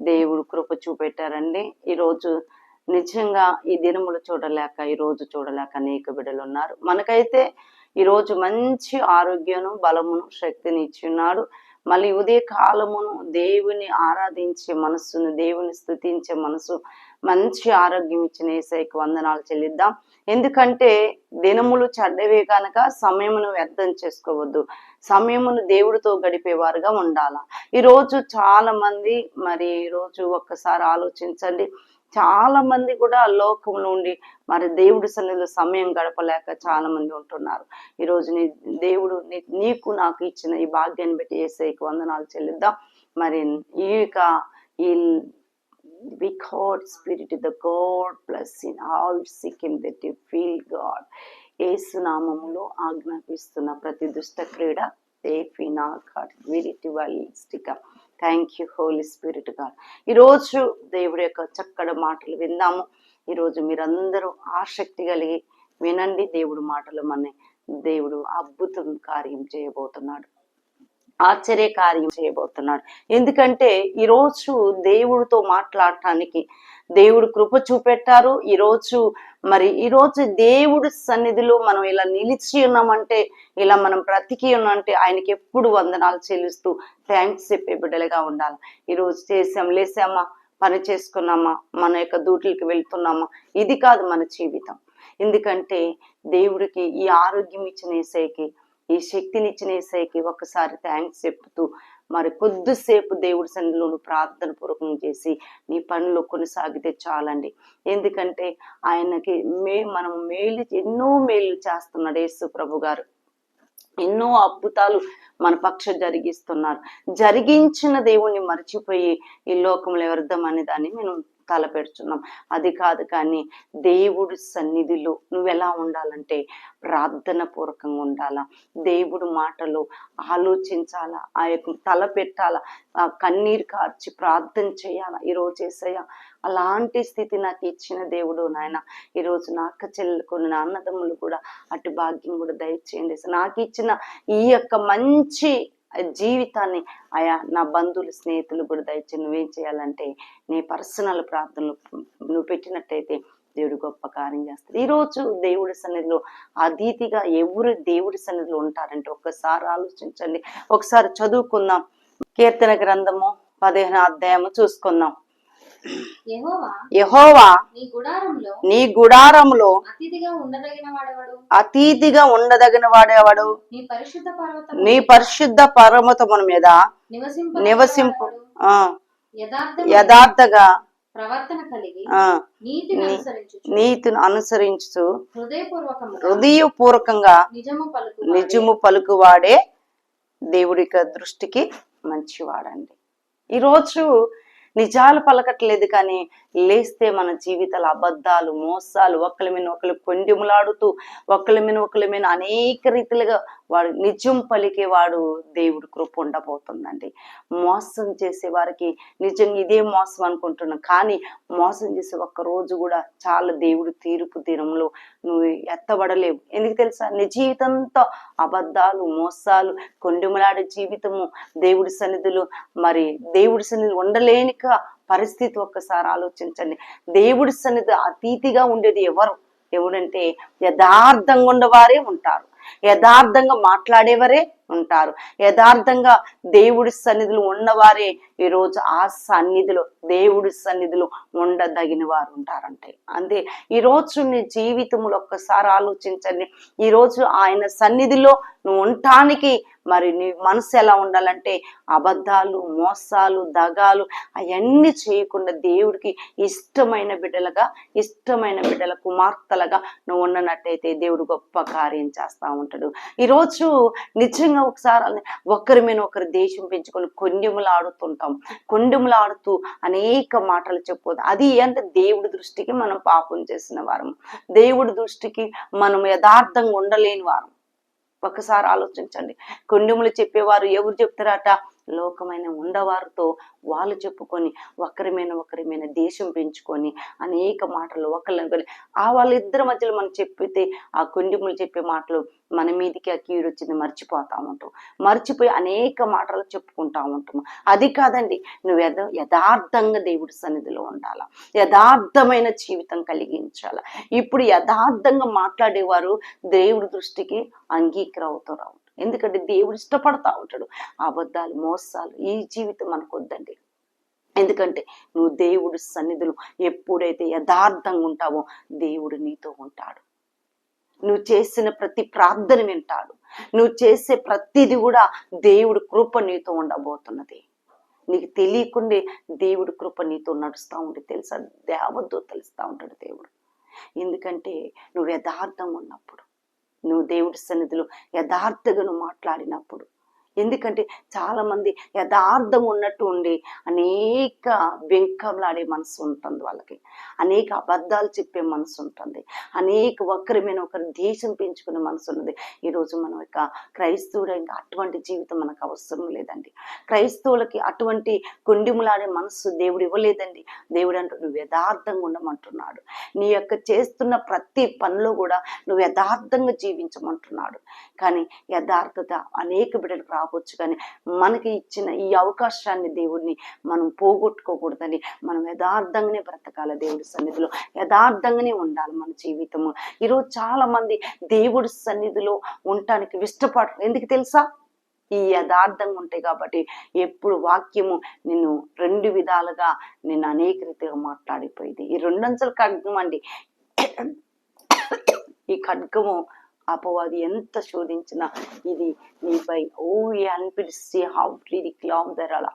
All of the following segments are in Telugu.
దేవుడు కృప చూపెట్టారండి. ఈరోజు నిజంగా ఈ దినములు చూడలేక ఈ రోజు చూడలేక అనేక బిడ్డలు ఉన్నారు. మనకైతే ఈరోజు మంచి ఆరోగ్యము బలమును శక్తిని ఇచ్చి ఉన్నాడు మళ్ళీ ఉదయ కాలమును దేవుని ఆరాధించే మనస్సును దేవుని స్థుతించే మనసు మంచి ఆరోగ్యం ఇచ్చిన ఏసైకి వందనాలు చెల్లిద్దాం. ఎందుకంటే దినములు చెడ్డవే కనుక సమయమును వ్యర్థం చేసుకోవద్దు. సమయమును దేవుడితో గడిపేవారుగా ఉండాల. ఈరోజు చాలా మంది మరి ఈరోజు ఒక్కసారి ఆలోచించండి. చాలా మంది కూడా లోకంలో నుండి మరి దేవుడి సన్నిధిలో సమయం గడపలేక చాలా మంది ఉంటున్నారు. ఈరోజు నీ దేవుడు నీ- నీకు నాకు ఇచ్చిన ఈ భాగ్యాన్ని బట్టి ఏసైకి వందనాలు చెల్లిద్దాం. మరి ఈ యొక్క ఈ because spirit the god plus in all seek him that you feel god. ఏసునామములో ఆజ్ఞాపిస్తున్న ప్రతి దుష్ట క్రీడ తేఫినా God విరిటివలిస్టిక thank you holy spirit God ఈరోజు దేవుడి యొక్క చక్కటి మాటలు విందాము. ఈరోజు మీరందరూ ఆసక్తి కలిగి వినండి దేవుడు మాటలు మన దేవుడు అద్భుతం కార్యం చేయబోతున్నాడు. ఆశ్చర్య కార్యం చేయబోతున్నాడు. ఎందుకంటే ఈరోజు దేవుడితో మాట్లాడటానికి దేవుడు కృప చూపెట్టారు. ఈరోజు మరి ఈరోజు దేవుడి సన్నిధిలో మనం ఇలా నిలిచి ఉన్నామంటే ఇలా మనం బ్రతికి ఉన్నామంటే ఆయనకి ఎప్పుడు వందనాలు చెల్లిస్తూ థ్యాంక్స్ చెప్పే బిడ్డలుగా ఉండాలి. ఈరోజు చేసాం లేసామా? పని చేసుకున్నామా? మన యొక్క డ్యూటీలకు వెళ్తున్నామా? ఇది కాదు మన జీవితం. ఎందుకంటే దేవుడికి ఈ ఆరోగ్యం ఇచ్చిన ఏసైకి ఈ శక్తిని ఇచ్చిన ఏసైకి ఒకసారి థ్యాంక్స్ చెప్తూ మరి కొద్దిసేపు దేవుడి సన్నిధిలో ప్రార్థన పూర్వకం చేసి నీ పనులు కొనసాగితే చాలండి. ఎందుకంటే ఆయనకి మే మనం మేలు ఎన్నో మేలు చేస్తున్నాడు యేసు ప్రభు గారు. ఎన్నో అద్భుతాలు మన పక్ష జరిగిస్తున్నారు. జరిగించిన దేవుణ్ణి మర్చిపోయి ఈ లోకంలో వ్యర్థం అనే దాన్ని మేము తలపెడుతున్నాం అది కాదు కానీ దేవుడి సన్నిధిలో నువ్వు ఎలా ఉండాలంటే ప్రార్థన పూర్వకంగా ఉండాలా? దేవుడు మాటలు ఆలోచించాలా? ఆ యొక్క తల పెట్టాలా? ఆ కన్నీరు కార్చి ప్రార్థన చేయాలా? ఈరోజు చేసయ్యా అలాంటి స్థితి నాకు ఇచ్చిన దేవుడు నాయన ఈరోజు నా అక్క చెల్లెలకు నా అన్నదమ్ములు కూడా అటు భాగ్యం కూడా దయచేయండి. నాకు ఇచ్చిన ఈ యొక్క మంచి జీవితాన్ని ఆయా నా బంధువులు స్నేహితులు కూడా దయచేసి నువ్వేం చేయాలంటే నీ పర్సనల్ ప్రార్థనలు నువ్వు పెట్టినట్టయితే దేవుడు గొప్ప కార్యం చేస్తాడు. ఈరోజు దేవుడి సన్నిధిలో అతిథిగా ఎవరు దేవుడి సన్నిధిలో ఉంటారంటే ఒక్కసారి ఆలోచించండి. ఒకసారి చదువుకుందాం. కీర్తన గ్రంథము పదిహేను అధ్యాయము చూసుకుందాం. యెహోవా నీ గుడారంలో అతిథిగా ఉండదగిన వాడెవడు? నీ పరిశుద్ధ పర్వతం నీ పరిశుద్ధ పర్వతముల మీద నివసింప యథార్థగా ప్రవర్తన కలిగి ఆ నీతిని అనుసరించు నీతిని అనుసరించు హృదయపూర్వకముగా హృదయపూర్వకంగా నిజము పలుకు నిజము పలుకువాడే దేవుడి యొక్క దృష్టికి మంచివాడండి. ఈరోజు నిజాలు పలకట్లేదు కానీ లేస్తే మన జీవితాల అబద్ధాలు మోసాలు ఒకరి మీద ఒకరు కొండెములాడుతూ ఒకరి మీద ఒకరి మీద అనేక రీతిలుగా వాడు నిజం పలికేవాడు దేవుడు కృప ఉండబోతుందండి. మోసం చేసే వారికి నిజంగా ఇదే మోసం అనుకుంటున్నాం. కానీ మోసం చేసే ఒక్క రోజు కూడా చాలా దేవుడు తీర్పు దినంలో నువ్వు ఎత్తబడలేవు. ఎందుకు తెలుసా? నీ జీవితంతో అబద్ధాలు మోసాలు కొండెములాడే జీవితము దేవుడి సన్నిధులు మరి దేవుడి సన్నిధులు ఉండలేనిక పరిస్థితి ఒక్కసారి ఆలోచించండి. దేవుడి సన్నిధి అతీతిగా ఉండేది ఎవరు? ఎవడంటే యథార్థంగా ఉన్నవారే ఉంటారు. యథార్థంగా మాట్లాడేవారే ఉంటారు యథార్థంగా దేవుడి సన్నిధిలో ఉన్నవారే ఈరోజు ఆ సన్నిధిలో దేవుడి సన్నిధిలో ఉండదగిన వారు ఉంటారంటే. అంతే. ఈరోజు నీ జీవితంలో ఒక్కసారి ఆలోచించండి. ఈరోజు ఆయన సన్నిధిలో నువ్వు ఉండటానికి మరి నీ మనసు ఎలా ఉండాలంటే అబద్ధాలు మోసాలు దగాలు అవన్నీ చేయకుండా దేవుడికి ఇష్టమైన బిడ్డలుగా ఇష్టమైన బిడ్డల కుమార్తెలుగా నువ్వు ఉన్నట్టయితే దేవుడు గొప్ప కార్యం చేస్తూ ఉంటాడు. ఈరోజు నిజంగా ఒకసారి ఒకరి మీద ఒకరు దేశం పెంచుకొని కొండెములు ఆడుతుంటాం కొండెములు ఆడుతూ అనేక మాటలు చెప్పదు అది అంటే దేవుడి దృష్టికి మనం పాపం చేసిన వారం దేవుడి దృష్టికి మనం యథార్థంగా ఉండలేని వారం ఒకసారి ఆలోచించండి. కొండెములు చెప్పేవారు ఎవరు చెప్తారట? లోకమైన ఉండవారితో వాళ్ళు చెప్పుకొని ఒకరి మీద ఒకరి మీద దేశం పెంచుకొని అనేక మాటలు ఒకళ్ళని ఆ వాళ్ళిద్దరి మధ్యలో మనం చెప్పితే ఆ కొండిములు చెప్పే మాటలు మన మీదికి ఆ కీడు వచ్చింది మర్చిపోతా ఉంటాం. మర్చిపోయి అనేక మాటలు చెప్పుకుంటా ఉంటాము అది కాదండి నువ్వు యథ యథార్థంగా దేవుడి సన్నిధిలో ఉండాలా. యథార్థమైన జీవితం కలిగించాల. ఇప్పుడు యథార్థంగా మాట్లాడేవారు దేవుడి దృష్టికి అంగీకారం అవుతారు ఎందుకంటే దేవుడు ఇష్టపడతా ఉంటాడు. అబద్ధాలు మోసాలు ఈ జీవితం మనకు వద్దండి ఎందుకంటే నువ్వు దేవుడి సన్నిధులు ఎప్పుడైతే యథార్థంగా ఉంటావో దేవుడు నీతో ఉంటాడు. నువ్వు చేసిన ప్రతి ప్రార్థన వింటాడు. నువ్వు చేసే ప్రతిది కూడా దేవుడి కృప నీతో ఉండబోతున్నది. నీకు తెలియకుండే దేవుడి కృప నీతో నడుస్తూ ఉంటే తెలుసా? దేవద్దు తెలుస్తూ ఉంటాడు దేవుడు. ఎందుకంటే నువ్వు యథార్థంగా ఉన్నప్పుడు నువ్వు దేవుడి సన్నిధిలో యథార్థగా నువ్వు మాట్లాడినప్పుడు ఎందుకంటే చాలామంది యథార్థం ఉన్నట్టు ఉండి అనేక వెంకంలాడే మనసు ఉంటుంది వాళ్ళకి. అనేక అబద్ధాలు చెప్పే మనసు ఉంటుంది అనేక ఒకరి మీద ఒకరి దేశం పెంచుకునే మనసు ఉన్నది ఈరోజు మనం యొక్క క్రైస్తవుడు ఇంకా అటువంటి జీవితం మనకు అవసరం లేదండి. క్రైస్తవులకి అటువంటి కొండిములాడే మనసు దేవుడు ఇవ్వలేదండి. దేవుడు అంటూ నువ్వు యథార్థంగా ఉండమంటున్నాడు. నీ యొక్క చేస్తున్న ప్రతి పనిలో కూడా నువ్వు యథార్థంగా జీవించమంటున్నాడు. కానీ యథార్థత అనేక బిడ్డలకు రావచ్చు కానీ మనకి ఇచ్చిన ఈ అవకాశాన్ని దేవుడిని మనం పోగొట్టుకోకూడదని మనం యథార్థంగానే బ్రతకాలి దేవుడి సన్నిధిలో. యథార్థంగానే ఉండాలి మన జీవితము. ఈరోజు చాలా మంది దేవుడి సన్నిధిలో ఉండటానికి ఇష్టపడరు. ఎందుకు తెలుసా? ఈ యథార్థంగా ఉంటాయి కాబట్టి ఎప్పుడు వాక్యము నిన్ను రెండు విధాలుగా నిన్ను అనేక రీతిగా మాట్లాడిపోయింది. ఈ రెండంచెల ఖడ్గం అండి. ఈ ఖడ్గము అపవాది ఎంత శోధించినా ఇది నీపై ఓ అనిపిస్తే హౌ ఇది క్లావ్ ధరల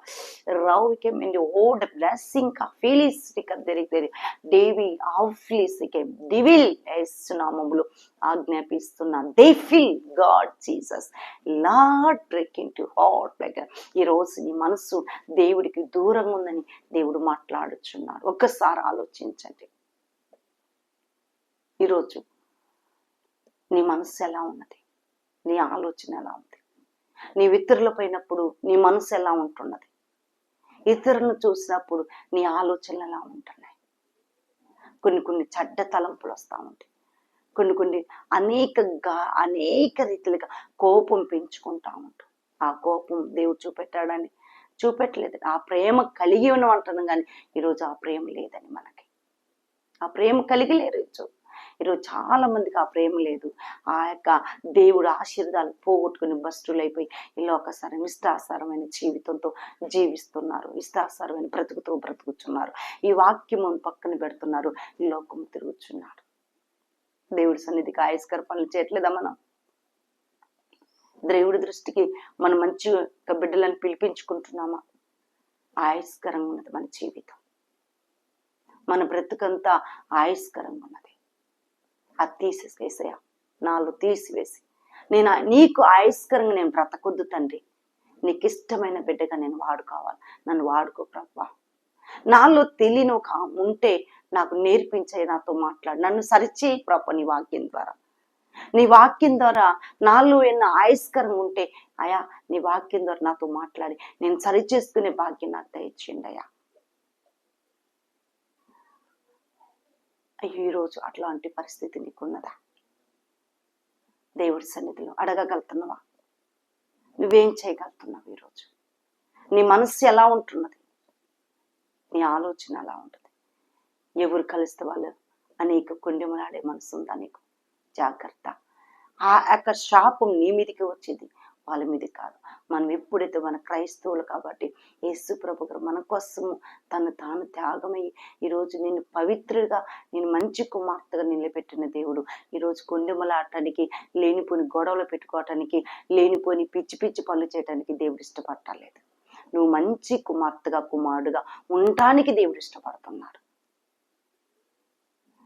రావుకే మిండి ఓ ద బ్లెస్సింగ్ ఫీలిస్ దెరి దేవి ఆఫ్లీస్కే డివిల్ నామములు ఆజ్ఞాపిస్తున్నా. They feel God Jesus break in to heart like ఈ నీ మనసు దేవుడికి దూరంగా ఉందని దేవుడు మాట్లాడుచున్నాడు. ఒక్కసారి ఆలోచించండి. ఈరోజు నీ మనస్సు ఎలా ఉన్నది? నీ ఆలోచన ఎలా ఉంది? నీ ఇతరుల పోయినప్పుడు నీ మనసు ఎలా ఉంటున్నది? ఇతరులను చూసినప్పుడు నీ ఆలోచనలు ఎలా ఉంటున్నాయి? కొన్ని కొన్ని చెడ్డ తలంపులు వస్తూ ఉంటాయి. కొన్ని కొన్ని అనేకగా అనేక రీతిలుగా కోపం పెంచుకుంటా ఉంటాం ఆ కోపం దేవుడు చూపెట్టాడని చూపెట్టలేదు. ఆ ప్రేమ కలిగి ఉన్నవంటున్నాం కానీ ఈరోజు ఆ ప్రేమ లేదని మనకి. ఆ ప్రేమ కలిగి లేరు ఈరోజు చాలామందికి చాలా మందికి ఆ ప్రేమ లేదు. ఆ యొక్క దేవుడు ఆశీర్వాదాలు పోగొట్టుకుని బస్టులైపోయి ఇలా ఒకసారి ఇష్టాసారమైన జీవితంతో జీవిస్తున్నారు. ఇష్టాసారమైన బ్రతుకుతో బ్రతుకుతున్నారు. ఈ వాక్యము పక్కన పెడుతున్నారు. ఈ లోకం తిరుగుతున్నారు దేవుడి సన్నిధికి ఆయస్కర పనులు చేయట్లేదా మనం? దేవుడి దృష్టికి మనం మంచి బిడ్డలను పిలిపించుకుంటున్నామా? ఆయుస్కరంగా ఉన్నది మన జీవితం. మన బ్రతుకంతా ఆయుష్కరంగా ఉన్నది. అది తీసేసేసయా. నాలో తీసివేసి. నేను నీకు ఆయస్కరంగా నేను బ్రతకొద్దు తండ్రి. నీకు ఇష్టమైన బిడ్డగా నేను వాడుకోవాలి. నన్ను వాడుకో ప్రభా. నాలో తెలియని ఒక ఉంటే నాకు నేర్పించే నాతో మాట్లాడు. నన్ను సరిచేయి ప్రభ నీ వాక్యం ద్వారా. నీ వాక్యం ద్వారా నాలో ఎన్న ఆయస్కరంగా ఉంటే అయా నీ వాక్యం ద్వారా నాతో మాట్లాడి. నేను సరి చేసుకునే భాగ్యం నాకు దయచేయండి అయ్యా. అయ్యో ఈరోజు అట్లాంటి పరిస్థితి నీకున్నదా? దేవుడి సన్నిధిలో అడగగలుగుతున్నావా? నువ్వేం చేయగలుగుతున్నావు ఈరోజు నీ మనస్సు ఎలా ఉంటున్నది? నీ ఆలోచన ఎలా ఉంటుంది? ఎవరు కలిస్తే వాళ్ళు అనేక కుండెములాడే మనసు ఉందా నీకు? జాగ్రత్త. ఆ యొక్క శాపం నీ మీదకి వచ్చేది వాళ్ళ మీద కాదు. మనం ఎప్పుడైతే మన క్రైస్తవులు కాబట్టి యేసు ప్రభు గారు మన కోసము తను తాను త్యాగమయ్యి ఈరోజు నేను పవిత్రుడిగా నేను మంచి కుమార్తెగా నిలబెట్టిన దేవుడు. ఈరోజు కొండెమలాడటానికి లేనిపోని గొడవలు పెట్టుకోవటానికి లేనిపోని పిచ్చి పిచ్చి పనులు చేయటానికి దేవుడు ఇష్టపడలేదు నువ్వు మంచి కుమార్తెగా కుమారుడుగా ఉండటానికి దేవుడు ఇష్టపడుతున్నాడు.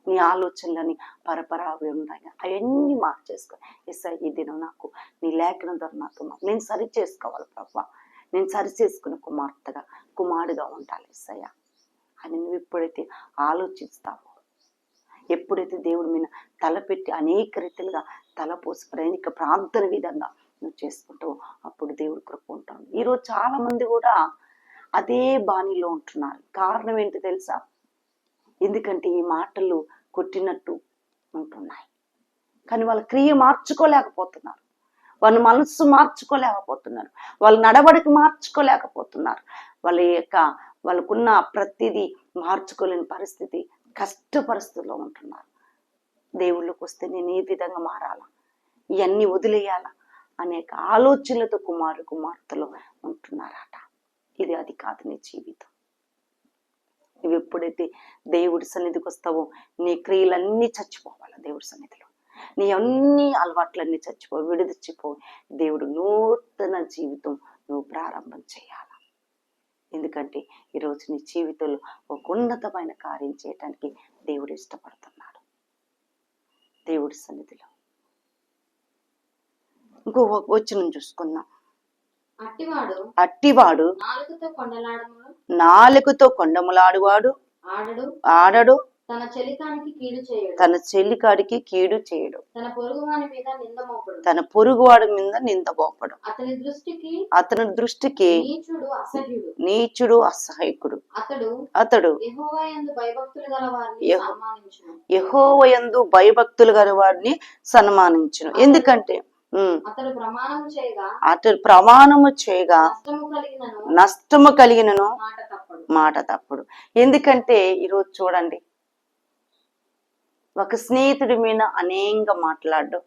నీ ఆలోచనలని పరపరావి ఉన్నాయి అవన్నీ మార్చేసుకో ఎస్ఐ ఈ దినం నాకు నీ లేఖన ద్వారా నాతో నేను సరి చేసుకోవాలి ప్రభా. నేను సరి చేసుకునే కుమార్తెగా కుమారుడుగా ఉండాలి ఎస్ఐ అని నువ్వు ఎప్పుడైతే ఆలోచిస్తావో ఎప్పుడైతే దేవుడి మీద తలపెట్టి అనేక రీతిలుగా తలపోసి ప్రయాణిక ప్రార్థన విధంగా నువ్వు చేసుకుంటావు అప్పుడు దేవుడు కృప ఉంటాడు ఈరోజు చాలా మంది కూడా అదే బాణిలో ఉంటున్నారు. కారణం ఏంటి తెలుసా? ఎందుకంటే ఈ మాటలు కొట్టినట్టు ఉంటున్నాయి. కానీ వాళ్ళ క్రియ మార్చుకోలేకపోతున్నారు. వాళ్ళ మనస్సు మార్చుకోలేకపోతున్నారు. వాళ్ళ నడవడికి మార్చుకోలేకపోతున్నారు. వాళ్ళ యొక్క వాళ్ళకున్న ప్రతిదీ మార్చుకోలేని పరిస్థితి కష్ట పరిస్థితుల్లో ఉంటున్నారు. దేవుళ్ళకి వస్తే నేను ఏ విధంగా మారాలా? ఇవన్నీ వదిలేయాలా? అనేక ఆలోచనలతో కుమారు కుమార్తెలు ఉంటున్నారట. ఇది అది కాదు నీ జీవితం. నువ్వు ఎప్పుడైతే దేవుడి సన్నిధికి వస్తావో నీ క్రియలన్నీ చచ్చిపోవాలి దేవుడి సన్నిధిలో. నీ అన్ని అలవాట్లన్నీ చచ్చిపో విడిచిపో దేవుడు నూతన జీవితం నువ్వు ప్రారంభం చేయాలి. ఎందుకంటే ఈరోజు నీ జీవితంలో ఒక ఉన్నతమైన కార్యం చేయటానికి దేవుడు ఇష్టపడుతున్నాడు. దేవుడి సన్నిధిలో. ఇంకో వచ్చిన చూసుకుందాం. అట్టివాడు అట్టివాడు నాలుగుతో కొండములాడువాడు. ఆడడు. ఆడడు. తన చెలికానికి కీడు చేయడు. తన చెల్లికాడికి కీడు చేయడు. తన పొరుగువాని మీద నింద మోపడు. తన పొరుగువాడి మీద నిందబోపడు అతని దృష్టికి అతని దృష్టికి నీచుడు అసహ్యుడు. నీచుడు అసహాయకుడు. అతడు అతడు యెహోవా యందు భయభక్తులు గల వారిని యహోవయందు భయభక్తులు గల వాడిని సన్మానించును ఎందుకంటే అతడు ప్రమాణం చేయగా అతడు ప్రమాణము చేయగా నష్టము కలిగినను. మాట తప్పడు. ఎందుకంటే ఈరోజు చూడండి. ఒక స్నేహితుడి మీద అనేకంగా మాట్లాడు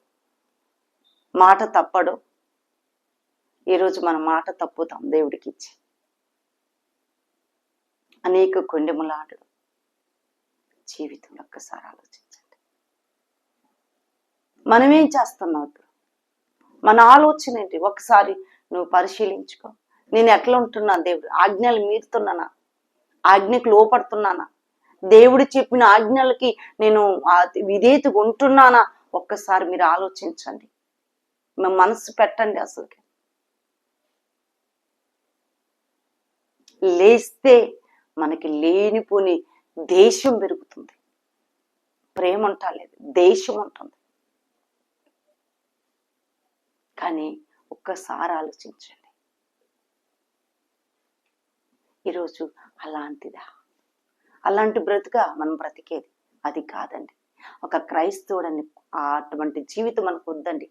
మాట తప్పడు. ఈరోజు మన మాట తప్పుతాం దేవుడికి ఇచ్చి అనేక కొండెములాడు. జీవితం ఒక్కసారి ఆలోచించండి. మనమేం చేస్తున్నాం ఇప్పుడు? మన ఆలోచన ఏంటి? ఒకసారి నువ్వు పరిశీలించుకో. నేను ఎట్లా ఉంటున్నా? దేవుడు ఆజ్ఞలు మీరుతున్నానా? ఆజ్ఞకు లోపడుతున్నానా? దేవుడు చెప్పిన ఆజ్ఞలకి నేను ఆ విధేయతగా ఉంటున్నానా ఒక్కసారి మీరు ఆలోచించండి. మేము మనసు పెట్టండి అసలుకి. లేస్తే మనకి లేనిపోని దేశం పెరుగుతుంది. ప్రేమ ఉంటాలేదు దేశం ఉంటుంది అని ఒక్కసారి ఆలోచించండి. ఈరోజు అలాంటిదా? అలాంటి బ్రతుక మనం బ్రతికేది? అది కాదండి. ఒక క్రైస్తవుడని అటువంటి జీవితం మనకు వద్దండి.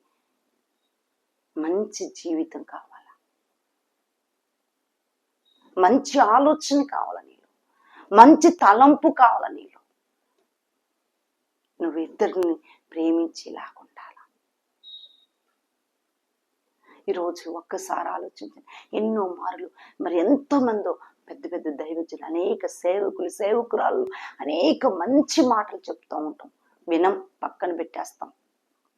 మంచి జీవితం కావాలా? మంచి ఆలోచన కావాలా నీలో? మంచి తలంపు కావాలా నీలో? నువ్వు ఇద్దరిని ప్రేమించేలాగా ఉండాలా ఈరోజు ఒక్కసారి ఆలోచించండి. ఎన్నో మారులు మరి ఎంతమందో పెద్ద పెద్ద దైవజులు అనేక సేవకులు సేవకురాలు అనేక మంచి మాటలు చెప్తూ ఉంటాం. వినం పక్కన పెట్టేస్తాం.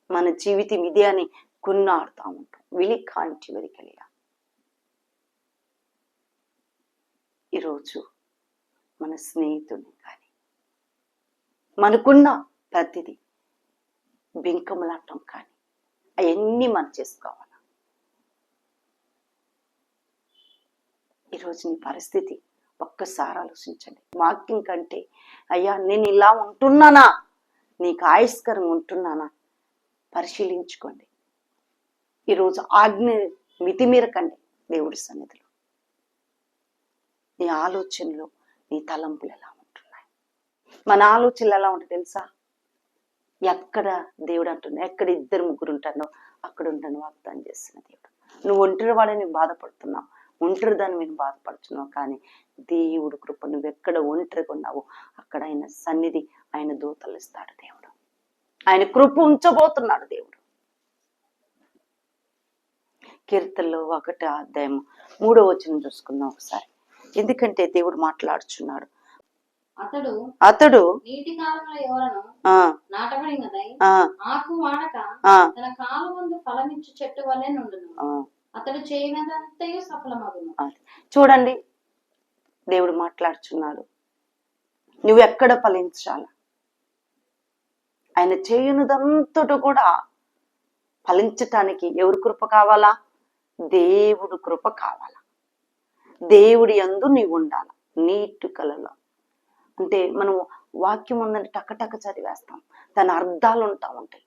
మన జీవితం ఇదే అని కొన్నాడుతూ ఉంటాం. విలి కాంటి వెరికలిగా ఈరోజు మన స్నేహితుడిని కానీ మనకున్న ప్రతిదీ బింకములాటం కానీ అవన్నీ మనం చేసుకోవాలి. ఈరోజు నీ పరిస్థితి ఒక్కసారి ఆలోచించండి. వాక్యం కంటే అయ్యా నేను ఇలా ఉంటున్నానా? నీకు ఆయుష్కరం ఉంటున్నానా? పరిశీలించుకోండి. ఈరోజు ఆజ్ఞ మితిమీరకండి దేవుడి సన్నిధిలో. నీ ఆలోచనలు నీ తలంపులు ఎలా ఉంటున్నాయి? మన ఆలోచనలు ఎలా ఉంటాయి తెలుసా? ఎక్కడ దేవుడు అంటున్నా ఎక్కడ ఇద్దరు ముగ్గురు ఉంటానో అక్కడ ఉంటాను వాగ్దానం చేస్తున్న దేవుడు. నువ్వు ఒంటరి వాడని బాధపడుతున్నావు. ఒంటరి దాని మీద బాధపడుతున్నావు కానీ దేవుడు కృప నువ్వు ఎక్కడ ఒంటరిగా ఉన్నావో అక్కడ ఆయన సన్నిధి ఆయన దూతలు ఇస్తాడు దేవుడు. ఆయన కృప ఉంచబోతున్నాడు దేవుడు. కీర్తనలో ఒకటి అధ్యాయం మూడో వచనం చూసుకుందాం ఒకసారి. ఎందుకంటే దేవుడు మాట్లాడుచున్నాడు. అతడు అతడు నీటి కాలంలో ఎవరను నాటబడినదై ఆకు వాడక తన కాలు ముందు ఫలమిచ్చు చెట్టు వలె నుండును. అతడు చేయనదంతయు సఫలమగును. చూడండి దేవుడు మాట్లాడుచున్నాడు. నువ్వు ఎక్కడ ఫలించాల? ఆయన చేయనిదంతటి కూడా ఫలించటానికి ఎవరి కృప కావాలా? దేవుడు కృప కావాలా? దేవుడి యందు నీవు ఉండాల నీటి కలలో. అంటే మనం వాక్యం ఉందంటే టక్కటక్క చదివేస్తాం దాని అర్థాలు ఉంటా ఉంటాయి.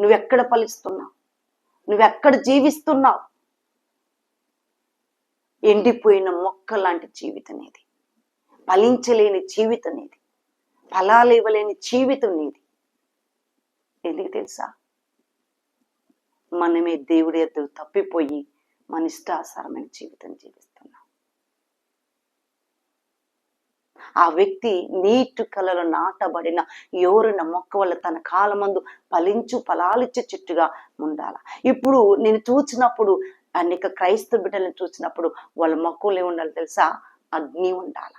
నువ్వెక్కడ ఫలిస్తున్నావు? నువ్వెక్కడ జీవిస్తున్నావు? ఎండిపోయిన మొక్క లాంటి జీవితం ఇది ఫలించలేని జీవితం ఇది ఫలాలు ఇవ్వలేని జీవితం ఇది ఎందుకు తెలుసా? మనమే దేవుడి ఎద్దు తప్పిపోయి మన ఇష్టాసారమైన జీవితం జీవిస్తున్నాం. ఆ వ్యక్తి నీటి కలలో నాటబడిన ఎవరిన మొక్క వల్ల తన కాలమందు ఫలించు ఫలాలిచ్చే చెట్టుగా ఉండాల? ఇప్పుడు నేను చూసినప్పుడు అనేక క్రైస్తవ బిడ్డలను చూసినప్పుడు వాళ్ళ మక్కువలు ఏమి ఉండాలి తెలుసా? అగ్ని ఉండాల.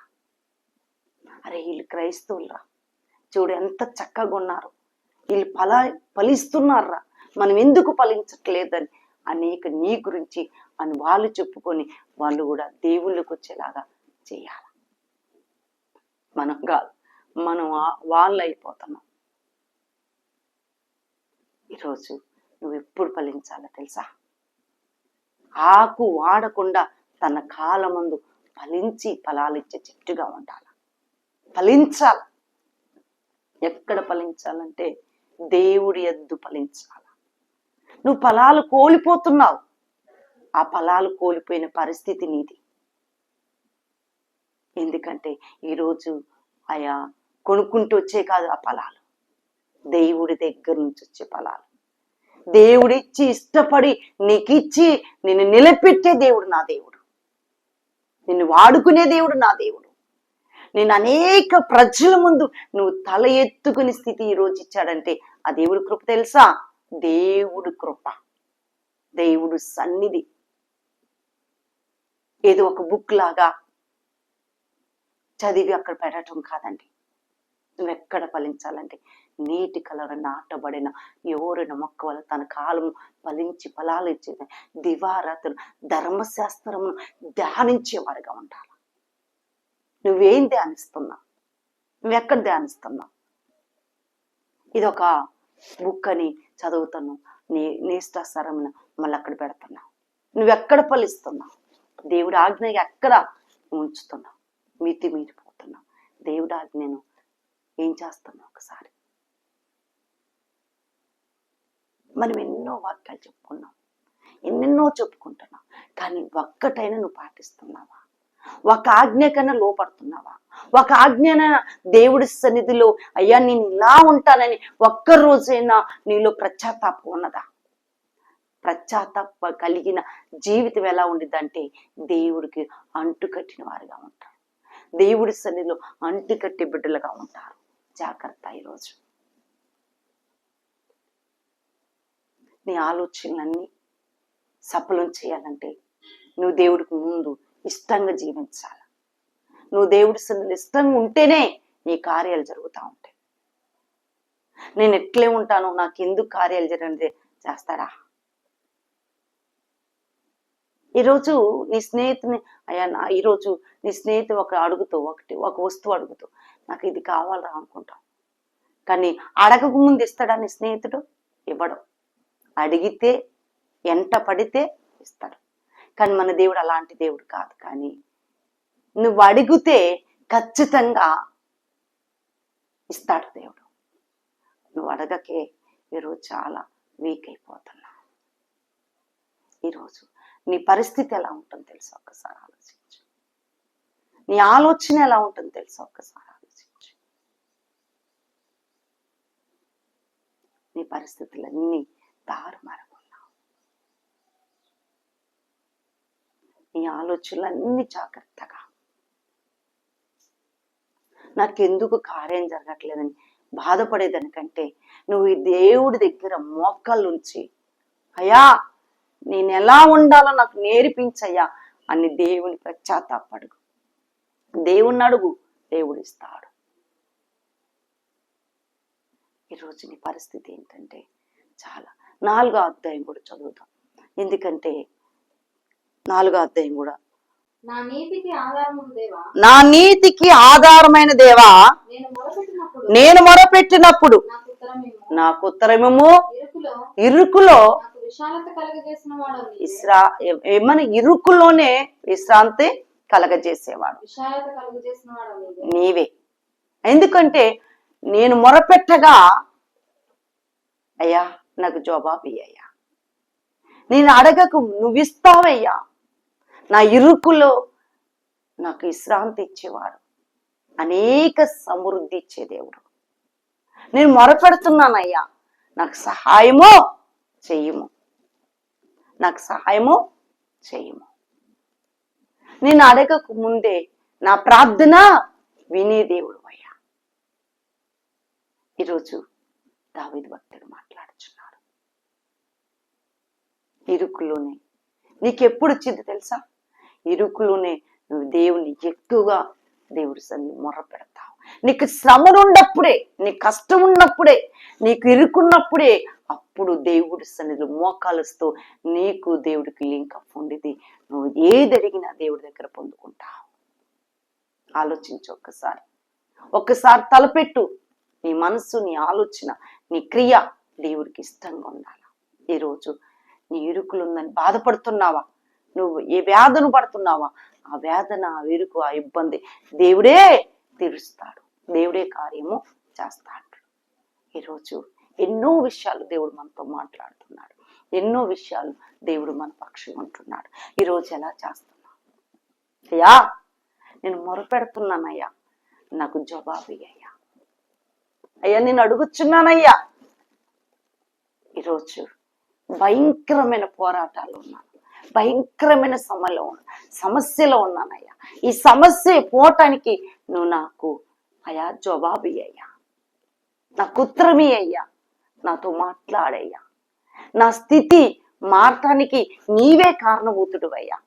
అరే వీళ్ళు క్రైస్తవులరా. చూడు ఎంత చక్కగా ఉన్నారు. వీళ్ళు ఫల ఫలిస్తున్నారా మనం ఎందుకు ఫలించట్లేదని అనేక నీ గురించి అని వాళ్ళు చెప్పుకొని వాళ్ళు కూడా దేవుళ్ళకి వచ్చేలాగా చేయాలి. మనం కాదు మనం వాళ్ళు అయిపోతున్నాం ఈరోజు నువ్వు ఎప్పుడు ఫలించాలో తెలుసా? ఆకు వాడకుండా తన కాలమందు ఫలించి ఫలాలిచ్చే చెట్టుగా ఉండాలి. ఫలించాలి. ఎక్కడ ఫలించాలంటే దేవుడి ఎద్దు ఫలించాల. నువ్వు ఫలాలు కోల్పోతున్నావు. ఆ ఫలాలు కోల్పోయిన పరిస్థితి నీది. ఎందుకంటే ఈరోజు ఆయా కొనుక్కుంటూ వచ్చే కాదు ఆ ఫలాలు. దేవుడి దగ్గర నుంచి వచ్చే ఫలాలు. దేవుడిచ్చి ఇష్టపడి నీకిచ్చి నిన్ను నిలబెట్టే దేవుడు నా దేవుడు. నిన్ను వాడుకునే దేవుడు నా దేవుడు. నేను అనేక ప్రజల ముందు నువ్వు తల ఎత్తుకునే స్థితి ఈ రోజు ఇచ్చాడంటే ఆ దేవుడి కృప తెలుసా? దేవుడు కృప. దేవుడు సన్నిధి. ఏదో ఒక బుక్ లాగా చదివి అక్కడ పెట్టడం కాదండి. నువ్వు ఎక్కడ ఫలించాలంటే నీటి కలర నాటబడిన ఎవరిన మొక్క వల్ల తన కాలము ఫలించి ఫలాలు ఇచ్చేది? దివారాత్రులు ధర్మశాస్త్రమును ధ్యానించేవారుగా ఉండాలి? నువ్వేం ధ్యానిస్తున్నావు నువ్వెక్కడ ధ్యానిస్తున్నావు ఇది ఒక బుక్ అని చదువుతాను. నీ నీష్టాసరమున మళ్ళీ అక్కడ పెడుతున్నావు నువ్వెక్కడ ఫలిస్తున్నావు దేవుడి ఆజ్ఞ ఎక్కడ ఉంచుతున్నావు మితి మీరిపోతున్నావు దేవుడి ఆజ్ఞను ఏం చేస్తున్నావు ఒకసారి? మనం ఎన్నో వాక్యాలు చెప్పుకున్నాం. ఎన్నెన్నో చెప్పుకుంటున్నాం. కానీ ఒక్కటైనా నువ్వు పాటిస్తున్నావా? ఒక ఆజ్ఞ కన్నా లోపడుతున్నావా? ఒక ఆజ్ఞన దేవుడి సన్నిధిలో అయ్యా నేను ఇలా ఉంటానని ఒక్కరోజైనా నీలో ప్రత్యాతాపం ఉన్నదా? ప్రత్యాతాప కలిగిన జీవితం ఎలా ఉండిద్దంటే దేవుడికి అంటుకట్టిన వారుగా ఉంటారు. దేవుడి సన్నిధిలో అంటుకట్టే బిడ్డలుగా ఉంటారు. జాగ్రత్త ఈరోజు. నీ ఆలోచనలన్నీ సఫలం చేయాలంటే నువ్వు దేవుడికి ముందు ఇష్టంగా జీవించాలి. నువ్వు దేవుడి సన్నిధిలో ఇష్టంగా ఉంటేనే నీ కార్యాలు జరుగుతూ ఉంటాయి. నేను ఎట్లే ఉంటాను నాకు ఎందుకు కార్యాలు జరిగితే చేస్తాడా ఈరోజు నీ స్నేహితుని అయ్యా నా ఈరోజు నీ స్నేహితుడు ఒక అడుగుతూ ఒకటి ఒక వస్తువు అడుగుతూ నాకు ఇది కావాలరా అనుకుంటాం కానీ అడగక ముందు ఇస్తాడా నీ స్నేహితుడు? ఇవ్వడం. అడిగితే ఎంట పడితే ఇస్తాడు కానీ మన దేవుడు అలాంటి దేవుడు కాదు కానీ నువ్వు అడిగితే ఖచ్చితంగా ఇస్తాడు దేవుడు. నువ్వు అడగకే ఈరోజు చాలా వీక్ అయిపోతున్నా ఈరోజు నీ పరిస్థితి ఎలా ఉంటుందో తెలుసా? ఒక్కసారి ఆలోచించు. నీ ఆలోచన ఎలా ఉంటుందో తెలుసా? ఒక్కసారి ఆలోచించు. నీ పరిస్థితులన్నీ తారుమారుకున్నావు నీ ఆలోచనలన్నీ జాగ్రత్తగా. నాకెందుకు కార్యం జరగట్లేదని బాధపడేదానికంటే నువ్వు ఈ దేవుడి దగ్గర మోకాళ్ళు ఉంచి అయ్యా నేను ఎలా ఉండాలో నాకు నేర్పించయ్యా అని దేవుని పశ్చాత్తాపడుగు. దేవుణ్ణి అడుగు దేవుడు ఇస్తాడు ఈరోజు నీ పరిస్థితి ఏంటంటే చాలా నాలుగో అధ్యాయం కూడా చదువుతాం. ఎందుకంటే నాలుగో అధ్యాయం కూడా నా నీతికి ఆధారమైన దేవా? నేను మొరపెట్టినప్పుడు నాకు ఉత్తరమేమో ఇరుకులో ఇస్రా ఏమని? ఇరుకులోనే విశ్రాంతి కలగజేసేవాడు. నీవే. ఎందుకంటే నేను మొరపెట్టగా అయ్యా నాకు జవాబు అయ్యా నేను అడగకు నువ్వు ఇస్తావయ్యా. నా ఇరుకులో నాకు విశ్రాంతి ఇచ్చేవాడు. అనేక సమృద్ధి ఇచ్చే దేవుడు. నేను మొరపెడుతున్నానయ్యా. నాకు సహాయము చెయ్యము నాకు సహాయము చెయ్యము నేను అడగకు ముందే నా ప్రార్థన వినే దేవుడు అయ్యా. ఈరోజు దావిది భక్తుడు మాట ఇరుకులోనే నీకెప్పుడు వచ్చింది తెలుసా? ఇరుకులోనే నువ్వు దేవుని ఎక్కువగా దేవుడి సన్ని మొర పెడతావు. నీకు శ్రమలు ఉన్నప్పుడే నీ కష్టం ఉన్నప్పుడే నీకు ఇరుకున్నప్పుడే అప్పుడు దేవుడి సన్నిధిలో మోకాలుస్తూ నీకు దేవుడికి లింక్ అప్ ఉండేది. నువ్వు ఏది అడిగినా దేవుడి దగ్గర పొందుకుంటావు. ఆలోచించు ఒక్కసారి. ఒక్కసారి తలపెట్టు. నీ మనసు నీ ఆలోచన నీ క్రియ దేవుడికి ఇష్టంగా ఉండాలి? ఈరోజు నీ ఇరుకులు ఉందని బాధపడుతున్నావా? నువ్వు ఏ వేదన పడుతున్నావా? ఆ వేదన ఆ ఇరుకు ఆ ఇబ్బంది దేవుడే తీరుస్తాడు. దేవుడే కార్యము చేస్తాడు. ఈరోజు ఎన్నో విషయాలు దేవుడు మనతో మాట్లాడుతున్నాడు. ఎన్నో విషయాలు దేవుడు మన పక్షం ఉంటున్నాడు ఈరోజు ఎలా చేస్తున్నావు? అయ్యా నేను మొరపెడుతున్నానయ్యా. నాకు జవాబు అయ్యా అయ్యా నేను అడుగుచున్నానయ్యా. ఈరోజు భయంకరమైన పోరాటాలు ఉన్నాను భయంకరమైన సమలో సమస్యలో ఉన్నానయ్యా. ఈ సమస్య పోవటానికి నువ్వు నాకు అయ్యా జవాబు అయ్యా నాకు ఉత్తరమి అయ్యా నాతో మాట్లాడయ్యా. నా స్థితి మారటానికి నీవే కారణభూతుడు అయ్యా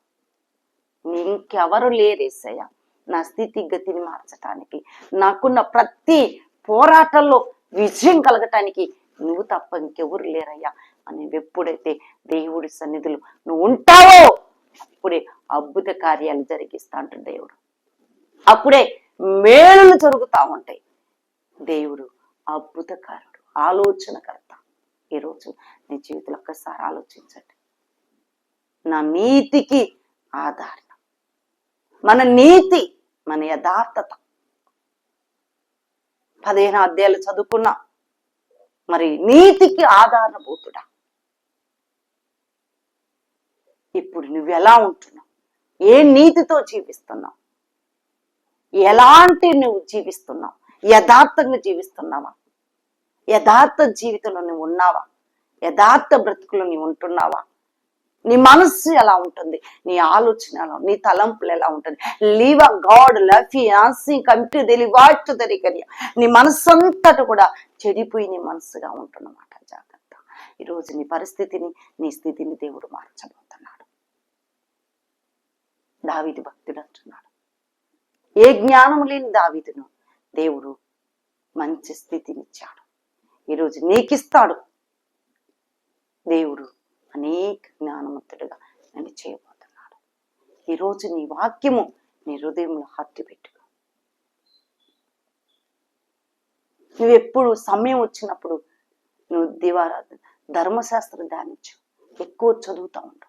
ఇంకెవరు లేరేసయ్యా నా స్థితి గతిని మార్చటానికి నాకున్న ప్రతి పోరాటంలో విజయం కలగటానికి నువ్వు తప్ప ఇంకెవరు లేరయ్యా. అని ఎప్పుడైతే దేవుడి సన్నిధులు నువ్వు ఉంటావో అప్పుడే అద్భుత కార్యాలు జరిగిస్తా అంటాడు దేవుడు. అప్పుడే మేలులు జరుగుతా ఉంటాయి. దేవుడు అద్భుతకారుడు ఆలోచనకర్త. ఈరోజు నీ జీవితంలో ఒక్కసారి ఆలోచించండి. నా నీతికి ఆధారణ మన నీతి మన యథార్థత. పదిహేను అధ్యాయులు చదువుకున్నా మరి నీతికి ఆధారభూతుడా? ఇప్పుడు నువ్వు ఎలా ఉంటున్నావు? ఏ నీతితో జీవిస్తున్నావు? ఎలాంటి నువ్వు జీవిస్తున్నావు? యథార్థంగా జీవిస్తున్నావా? యథార్థ జీవితంలో నువ్వు ఉన్నావా? యథార్థ బ్రతుకులో నీవు ఉంటున్నావా? నీ మనస్సు ఎలా ఉంటుంది? నీ ఆలోచన ఎలా నీ తలంపులు ఎలా ఉంటుంది? లీవ్ అ గాడ్ లవ్ ఆసి కంటి తెలివాట్ తెలియకరియా నీ మనస్సు కూడా చెడిపోయి నీ మనస్సుగా ఉంటున్నమాట. జాగ్రత్త. ఈరోజు నీ పరిస్థితిని నీ స్థితిని దేవుడు మార్చబోతున్నాడు దావిది భక్తుడు అంటున్నాడు. ఏ జ్ఞానం లేని దావిదును దేవుడు మంచి స్థితినిచ్చాడు. ఈరోజు నీకిస్తాడు. దేవుడు అనేక జ్ఞానవంతుడుగా నన్ను చేయబోతున్నాడు. ఈరోజు నీ వాక్యము నీ హృదయంలో హత్తి పెట్టుకో. నువ్వెప్పుడు సమయం వచ్చినప్పుడు నువ్వు దివారాధన ధర్మశాస్త్రం ధ్యానించు. ఎక్కువ చదువుతా ఉండు.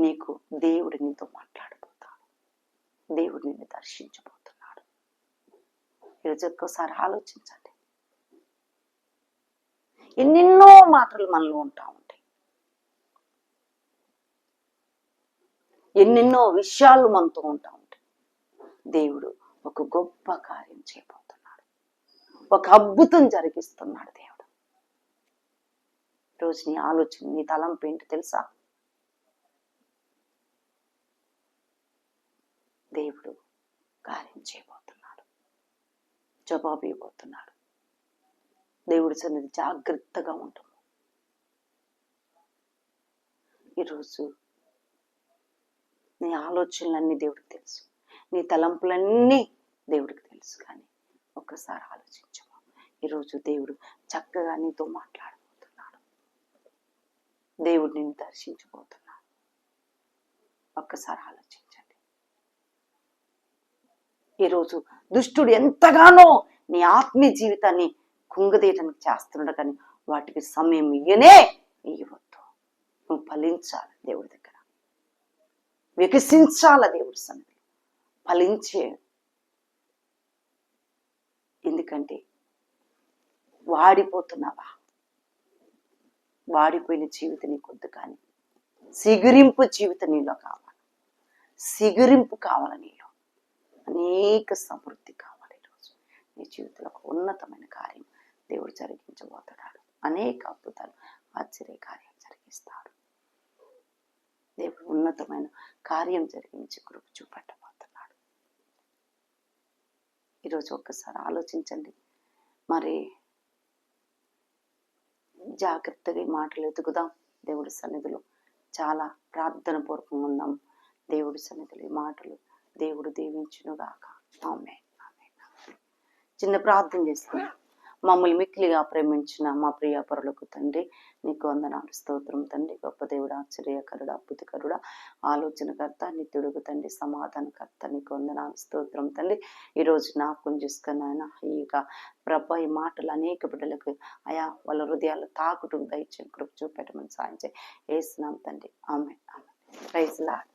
నీకు దేవుడు నీతో మాట్లాడు. దేవుడు నిన్ను దర్శించబోతున్నాడు ఈరోజు ఒక్కోసారి ఆలోచించండి. ఎన్నెన్నో మాటలు మనలో ఉంటా ఉంటాయి. ఎన్నెన్నో విషయాలు మనతో ఉంటా ఉంటాయి. దేవుడు ఒక గొప్ప కార్యం చేయబోతున్నాడు ఒక అద్భుతం జరిగిస్తున్నాడు దేవుడు. రోజు నీ ఆలోచన నీ తలంపు ఏంటి తెలుసా? దేవుడు కార్యం చేయబోతున్నాడు జవాబు ఇవ్వబోతున్నాడు దేవుడి సన్నిధి జాగ్రత్తగా ఉంటాము ఈరోజు నీ ఆలోచనలన్నీ దేవుడికి తెలుసు. నీ తలంపులన్నీ దేవుడికి తెలుసు కానీ ఒక్కసారి ఆలోచించము? ఈరోజు దేవుడు చక్కగా నీతో మాట్లాడబోతున్నాడు దేవుడు నిన్ను దర్శించబోతున్నాడు ఒక్కసారి ఆలోచించండి ఈరోజు దుష్టుడు ఎంతగానో నీ ఆత్మీయ జీవితాన్ని కుంగదీయటానికి చేస్తున్నాడు కానీ వాటికి సమయం ఇయ్యనే ఇవ్వద్దు నువ్వు ఫలించాలి దేవుడి దగ్గర. వికసించాల దేవుడి సన్నిధి ఫలించే. ఎందుకంటే వాడిపోతున్నావా? వాడిపోయిన జీవితం నీకొద్దు కానీ సిగురింపు జీవితం నీలో కావాలి. సిగురింపు కావాలని అనేక సమృద్ధి కావాలి ఈరోజు నీ జీవితంలో ఒక ఉన్నతమైన కార్యం దేవుడు జరిగించబోతున్నాడు. అనేక అద్భుతాలు ఆశ్చర్య కార్యం జరిగిస్తాడు దేవుడు ఉన్నతమైన కార్యం జరిగించి కృప చూపెట్టబోతున్నాడు. ఈరోజు ఒక్కసారి ఆలోచించండి. మరి జాగ్రత్తగా ఈ మాటలు ఎదుగుదాం. దేవుడి సన్నిధిలో చాలా ప్రార్థన పూర్వకంగా ఉందాం. దేవుడి సన్నిధిలో ఈ మాటలు దేవుడు దీవించునుగాక. ఆమె చిన్న ప్రార్థన చేసుకున్నాం మమ్మల్ని మిక్కిలిగా ప్రేమించిన మా ప్రియ పరులకు తండ్రి నీకు వందనాలు స్తోత్రం తండ్రి. గొప్ప దేవుడు ఆశ్చర్యకరుడు అద్భుతకరుడ ఆలోచనకర్త నిత్యుడుగు తండ్రి సమాధానకర్త నీకు వందనాలు స్తోత్రం తండ్రి. ఈరోజు జ్ఞాపకం చేసుకున్నాయన ఆయన ఇక ప్రభ ఈ మాటలు అనేక బిడ్డలకు అయా వాళ్ళ హృదయాలు తాకుటు దయచే కృప చూపెట్టమని సాయం చేయి. వేసినాం తండ్రి. ఆమె ఆమె ప్రైజ్ లాడ్